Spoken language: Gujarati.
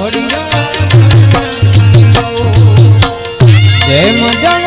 ઘડિયો મજા